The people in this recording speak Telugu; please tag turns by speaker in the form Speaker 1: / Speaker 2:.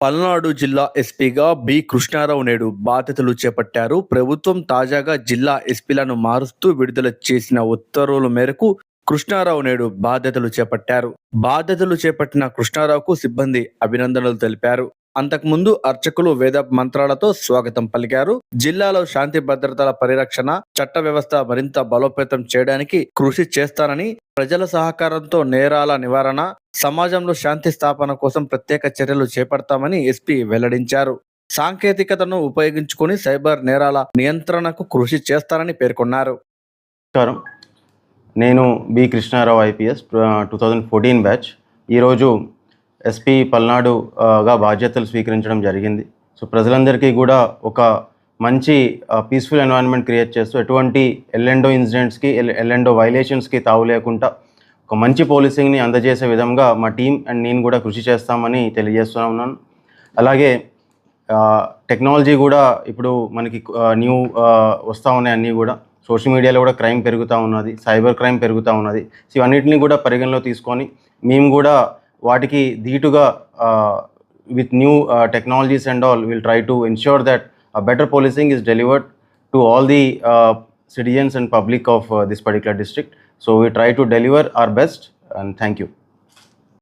Speaker 1: పల్నాడు జిల్లా ఎస్పీగా బి కృష్ణారావు నేడు బాధ్యతలు చేపట్టారు. ప్రభుత్వం తాజాగా జిల్లా ఎస్పీలను మారుస్తూ విడుదల చేసిన ఉత్తర్వుల మేరకు కృష్ణారావు నేడు బాధ్యతలు చేపట్టారు. బాధ్యతలు చేపట్టిన కృష్ణారావుకు సిబ్బంది అభినందనలు తెలిపారు. అంతకుముందు అర్చకులు వేద మంత్రాలతో స్వాగతం పలికారు. జిల్లాలో శాంతి భద్రతల పరిరక్షణ చట్ట వ్యవస్థ మరింత బలోపేతం చేయడానికి కృషి చేస్తానని ప్రజల సహకారంతో నేరాల నివారణ సమాజంలో శాంతి స్థాపన కోసం ప్రత్యేక చర్యలు చేపడతామని ఎస్పీ వెల్లడించారు. సాంకేతికతను ఉపయోగించుకొని సైబర్ నేరాల నియంత్రణకు కృషి చేస్తారని పేర్కొన్నారు.
Speaker 2: నమస్కారం. నేను B. Krishnarao IPS two thousand fourteen batch ఈరోజు ఎస్పీ పల్నాడుగా బాధ్యతలు స్వీకరించడం జరిగింది. సో ప్రజలందరికీ కూడా ఒక మంచి పీస్ఫుల్ ఎన్వైరన్మెంట్ క్రియేట్ చేస్తూ ఎటువంటి ఎల్ఎండో ఇన్సిడెంట్స్కి ఎల్ఎండో వైలేషన్స్కి తావు లేకుండా ఒక మంచి పోలీసింగ్ని అందజేసే విధంగా మా టీం అండ్ నేను కూడా కృషి చేస్తామని తెలియజేస్తూ ఉన్నాను. అలాగే టెక్నాలజీ కూడా ఇప్పుడు మనకి న్యూ వస్తూ ఉన్నాయి అన్నీ కూడా. సోషల్ మీడియాలో కూడా క్రైమ్ పెరుగుతూ ఉన్నది సైబర్ క్రైమ్ పెరుగుతూ ఉన్నది. సో ఇవన్నిటిని కూడా పరిగణలో తీసుకొని మేము కూడా వాటికి ధీటుగా with new technologies and all will try to ensure that better policing is delivered to all the citizens and public of uh, this particular district. So we try to deliver our best and thank you.